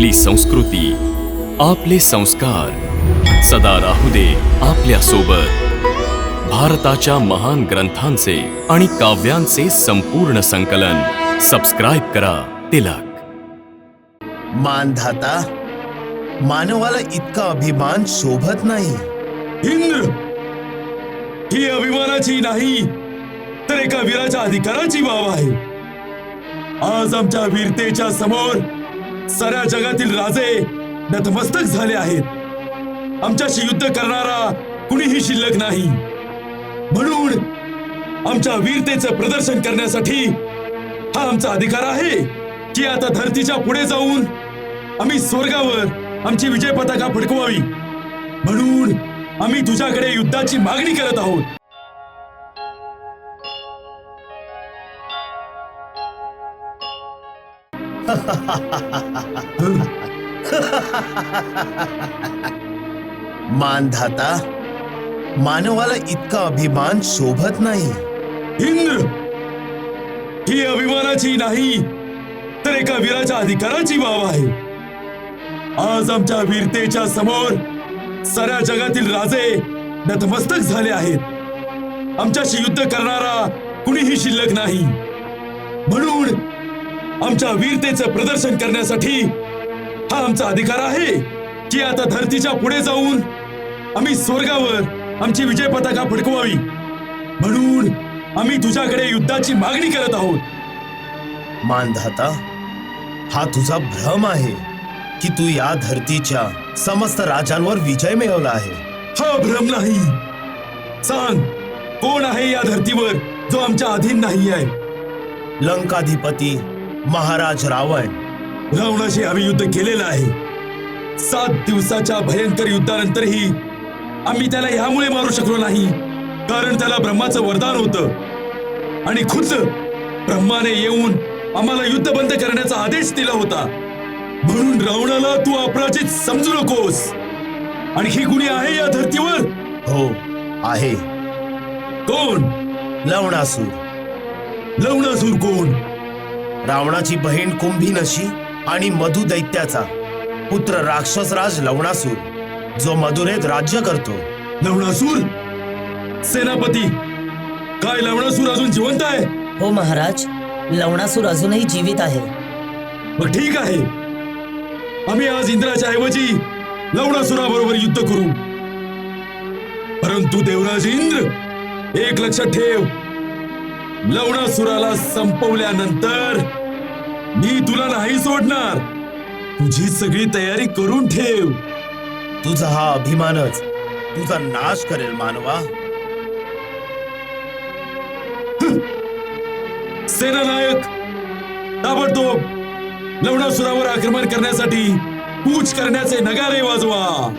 आपली संस्कृती आपले संस्कार. सदा राहू दे आपल्यासोबत भारताच्या महान ग्रंथांचे आणि काव्यांचे संपूर्ण संकलन. सबस्क्राईब करा तिलक. मानधाता मानवाला इतका अभिमान शोभत नाही. इंद्र ही अभिमानाची नाही तर एका वीराच्या अधिकाराची बाब आहे. आज आमच्या वीरतेच्या समोर साऱ्या जगातील राजे नतमस्तक झाले आहेत. आमच्याशी युद्ध करणारा कुणीही शिल्लक नाही. म्हणून आमच्या वीरतेचं प्रदर्शन करण्यासाठी हा आमचा अधिकार आहे की आता धरतीच्या पुढे जाऊन आम्ही स्वर्गावर आमची विजय पताका फडकवावी. म्हणून आम्ही तुझ्याकडे युद्धाची मागणी करत आहोत. मानधाता मानवाला इतका अभिमान शोभत नाही. इंद्र ही अभिमानाची नाही तर एका वीराच्या अधिकाराची बाब आहे. आज आमच्या वीरतेच्या समोर साऱ्या जगातील राजे नतमस्तक झाले आहेत. आमच्याशी युद्ध करणारा कुणीही शिल्लक नाही. म्हणून आमच्या वीरतेचं प्रदर्शन करण्यासाठी हा आमचा अधिकार आहे की आता धरतीच्या पुढे जाऊन आम्ही स्वर्गावर आमची विजय पताका फडकवावी. म्हणून आम्ही तुझ्याकडे युद्धाची मागणी करत आहोत. मानधाता हा तुझा भ्रम आहे की तू या धरतीच्या समस्त राजांवर विजय मिळवला आहे. हा भ्रम नाही. सांग कोण आहे या धर्तीवर जो आमच्या अधीन नाही आहे लंकाधिपती महाराज रावण. रावणाशी आम्ही युद्ध केलेलं आहे. सात दिवसाच्या भयंकर युद्धानंतरही आम्ही त्याला ह्यामुळे मारू शकलो नाही. कारण त्याला ब्रह्माचं वरदान होतं. आणि खुद्द ब्रह्माने येऊन आम्हाला युद्ध बंद करण्याचा आदेश दिला होता. म्हणून रावणाला तू अपराजित समजू नकोस. आणखी कुणी आहे या धर्तीवर? हो आहे. कोण? लवणासूर. लवणासूर कोण? रावणाची बहीण कुंभी नशी आणि मधु दैत्याचा पुत्र राक्षसराज लवणासूर जो मधुरेत राज्य करतो. लवणासूर? सेनापती! काय लवणासूर अजून जिवंत आहे? हो महाराज लवणासूर अजूनही जीवित आहे. मग ठीक आहे. आम्ही आज इंद्राच्या ऐवजी लवणासुराबरोबर युद्ध करू. परंतु देवराज इंद्र एक लक्षात ठेव. लवणासुराला संपवल्यानंतर मी तुला नाही सोडणार. तुझी सगळी तयारी करून ठेव. तुझा हा अभिमानच तुझा नाश करेल मानवा. सेनानायक ताबडतोब लवणासुरावर आक्रमण करण्यासाठी कूच करण्याचे नगारे वाजवा.